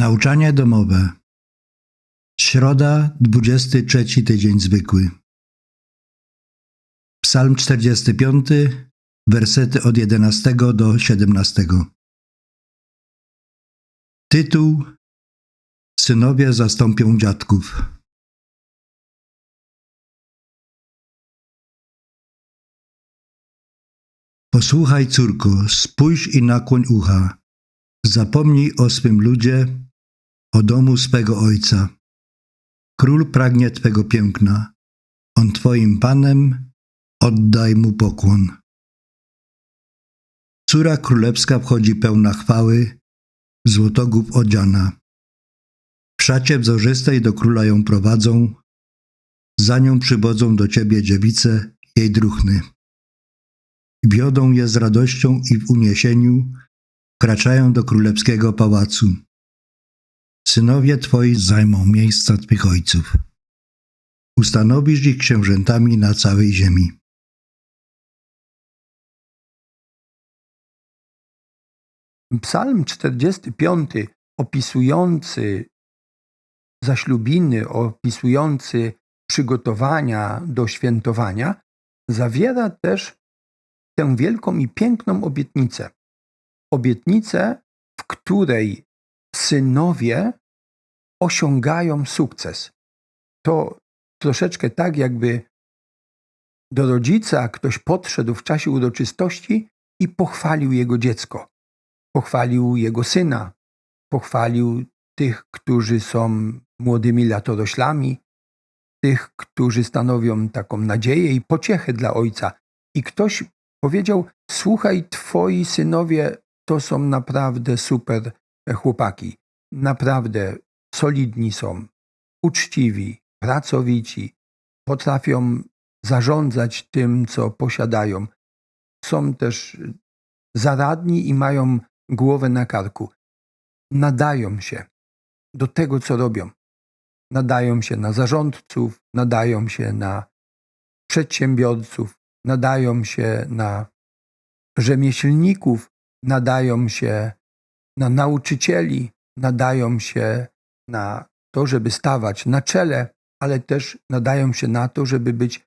Nauczanie domowe. Środa, 23 tydzień zwykły. Psalm 45, wersety od 11 do 17. Tytuł Synowie zastąpią dziadków. Posłuchaj, córko, spójrz i nakłoń ucha. Zapomnij o swym ludzie, o domu swego ojca. Król pragnie twego piękna. On twoim panem, oddaj mu pokłon. Córa królewska wchodzi pełna chwały, złotogów odziana. W szacie wzorzystej do króla ją prowadzą, za nią przywodzą do ciebie dziewice, jej druhny. Wiodą je z radością i w uniesieniu, wkraczają do królewskiego pałacu. Synowie twoi zajmą miejsca twych ojców. Ustanowisz ich księżętami na całej ziemi. Psalm 45 opisujący zaślubiny, opisujący przygotowania do świętowania, zawiera też tę wielką i piękną obietnicę. Obietnicę, w której synowie osiągają sukces. To troszeczkę tak, jakby do rodzica ktoś podszedł w czasie uroczystości i pochwalił jego dziecko. Pochwalił jego syna, pochwalił tych, którzy są młodymi latoroślami, tych, którzy stanowią taką nadzieję i pociechę dla ojca. I ktoś powiedział: Słuchaj, twoi synowie to są naprawdę super chłopaki. Naprawdę solidni są, uczciwi, pracowici, potrafią zarządzać tym, co posiadają. Są też zaradni i mają głowę na karku. Nadają się do tego, co robią. Nadają się na zarządców, nadają się na przedsiębiorców, nadają się na rzemieślników, nadają się na nauczycieli, nadają się na to, żeby stawać na czele, ale też nadają się na to, żeby być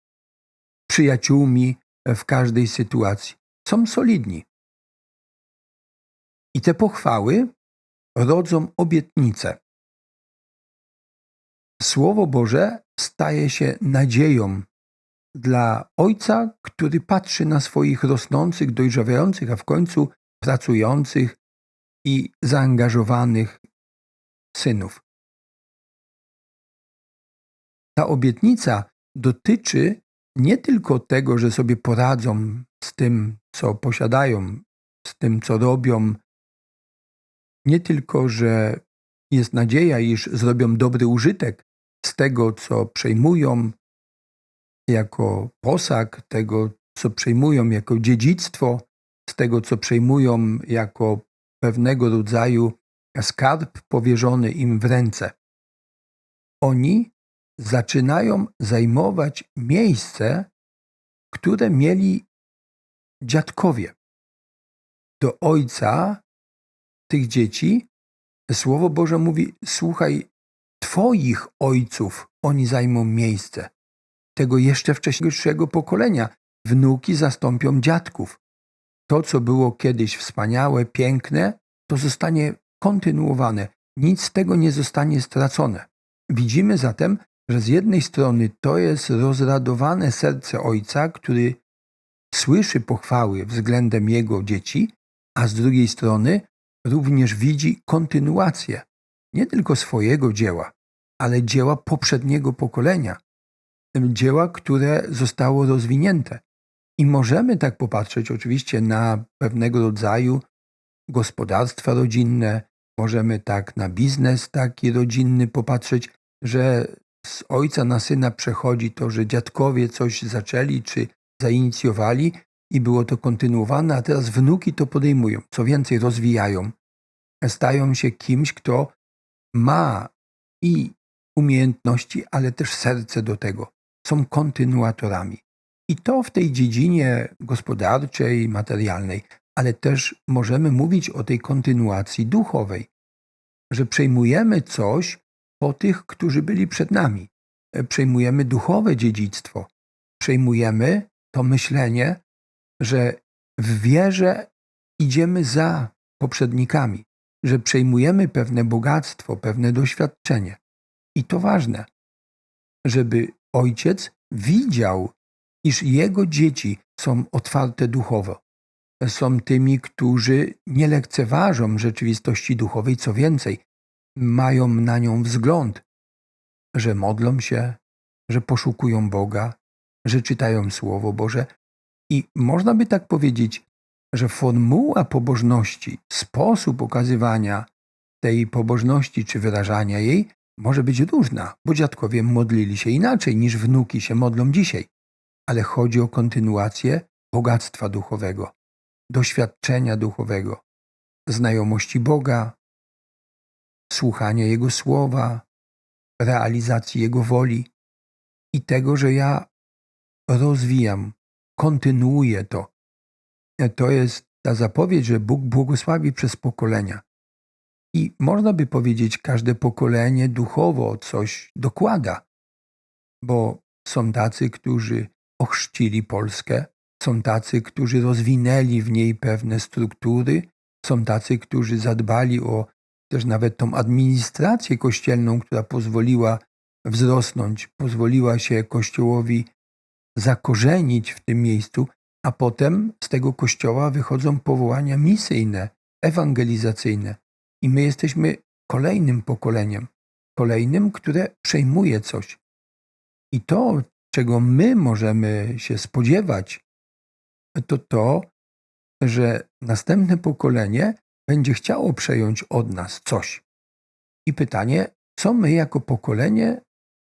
przyjaciółmi w każdej sytuacji. Są solidni. I te pochwały rodzą obietnice. Słowo Boże staje się nadzieją dla ojca, który patrzy na swoich rosnących, dojrzewających, a w końcu pracujących i zaangażowanych synów. Ta obietnica dotyczy nie tylko tego, że sobie poradzą z tym, co posiadają, z tym, co robią, nie tylko, że jest nadzieja, iż zrobią dobry użytek z tego, co przejmują jako posag, tego, co przejmują jako dziedzictwo, z tego, co przejmują jako pewnego rodzaju skarb powierzony im w ręce. Oni zaczynają zajmować miejsce, które mieli dziadkowie. Do ojca tych dzieci Słowo Boże mówi: Słuchaj, Twoich ojców oni zajmą miejsce. Tego jeszcze wcześniejszego pokolenia. Wnuki zastąpią dziadków. To, co było kiedyś wspaniałe, piękne, to zostanie kontynuowane. Nic z tego nie zostanie stracone. Widzimy zatem, że z jednej strony to jest rozradowane serce ojca, który słyszy pochwały względem jego dzieci, a z drugiej strony również widzi kontynuację nie tylko swojego dzieła, ale dzieła poprzedniego pokolenia, dzieła, które zostało rozwinięte. I możemy tak popatrzeć oczywiście na pewnego rodzaju gospodarstwa rodzinne, możemy tak na biznes taki rodzinny popatrzeć, że z ojca na syna przechodzi to, że dziadkowie coś zaczęli czy zainicjowali i było to kontynuowane, a teraz wnuki to podejmują. Co więcej, rozwijają, stają się kimś, kto ma i umiejętności, ale też serce do tego. Są kontynuatorami. I to w tej dziedzinie gospodarczej, materialnej, ale też możemy mówić o tej kontynuacji duchowej, że przejmujemy coś po tych, którzy byli przed nami. E, Przejmujemy duchowe dziedzictwo. Przejmujemy to myślenie, że w wierze idziemy za poprzednikami, że przejmujemy pewne bogactwo, pewne doświadczenie. I to ważne, żeby ojciec widział, iż jego dzieci są otwarte duchowo. Są tymi, którzy nie lekceważą rzeczywistości duchowej, co więcej, mają na nią wzgląd, że modlą się, że poszukują Boga, że czytają Słowo Boże. I można by tak powiedzieć, że formuła pobożności, sposób okazywania tej pobożności czy wyrażania jej może być różna, bo dziadkowie modlili się inaczej niż wnuki się modlą dzisiaj. Ale chodzi o kontynuację bogactwa duchowego, doświadczenia duchowego, znajomości Boga, słuchania Jego słowa, realizacji Jego woli i tego, że ja rozwijam, kontynuuję to. To jest ta zapowiedź, że Bóg błogosławi przez pokolenia. I można by powiedzieć, każde pokolenie duchowo coś dokłada, bo są tacy, którzy ochrzcili Polskę, są tacy, którzy rozwinęli w niej pewne struktury, są tacy, którzy zadbali o też nawet tą administrację kościelną, która pozwoliła wzrosnąć, pozwoliła się Kościołowi zakorzenić w tym miejscu, a potem z tego Kościoła wychodzą powołania misyjne, ewangelizacyjne. I my jesteśmy kolejnym pokoleniem, kolejnym, które przejmuje coś. I to, czego my możemy się spodziewać, to to, że następne pokolenie będzie chciało przejąć od nas coś. I pytanie, co my jako pokolenie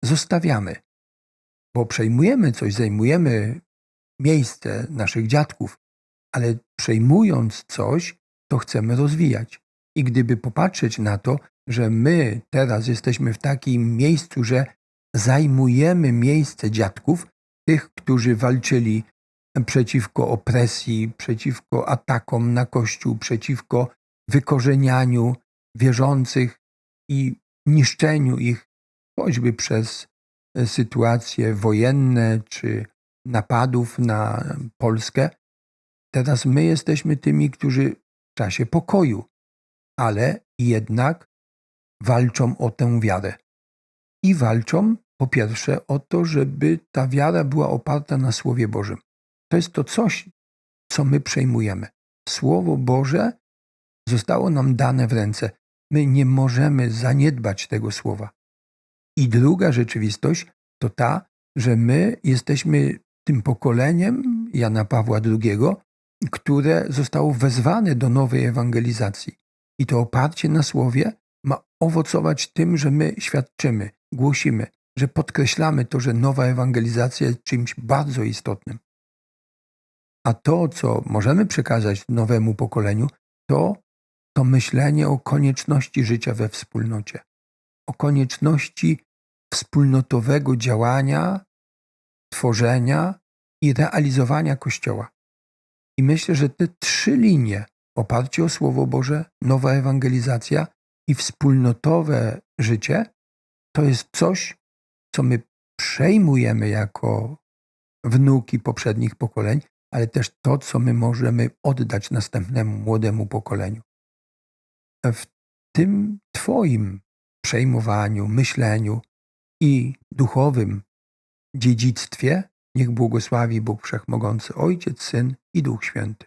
zostawiamy? Bo przejmujemy coś, zajmujemy miejsce naszych dziadków, ale przejmując coś, to chcemy rozwijać. I gdyby popatrzeć na to, że my teraz jesteśmy w takim miejscu, że zajmujemy miejsce dziadków, tych, którzy walczyli przeciwko opresji, przeciwko atakom na Kościół, przeciwko wykorzenianiu wierzących i niszczeniu ich, choćby przez sytuacje wojenne czy napadów na Polskę. Teraz my jesteśmy tymi, którzy w czasie pokoju, ale jednak walczą o tę wiarę. I walczą po pierwsze o to, żeby ta wiara była oparta na Słowie Bożym. To jest to coś, co my przejmujemy. Słowo Boże zostało nam dane w ręce. My nie możemy zaniedbać tego słowa. I druga rzeczywistość to ta, że my jesteśmy tym pokoleniem Jana Pawła II, które zostało wezwane do nowej ewangelizacji. I to oparcie na słowie ma owocować tym, że my świadczymy, głosimy, że podkreślamy to, że nowa ewangelizacja jest czymś bardzo istotnym. A to, co możemy przekazać nowemu pokoleniu, to to myślenie o konieczności życia we wspólnocie, o konieczności wspólnotowego działania, tworzenia i realizowania Kościoła. I myślę, że te trzy linie oparcie o Słowo Boże, nowa ewangelizacja i wspólnotowe życie to jest coś, co my przejmujemy jako wnuki poprzednich pokoleń, ale też to, co my możemy oddać następnemu młodemu pokoleniu. W tym Twoim przejmowaniu, myśleniu i duchowym dziedzictwie niech błogosławi Bóg Wszechmogący Ojciec, Syn i Duch Święty.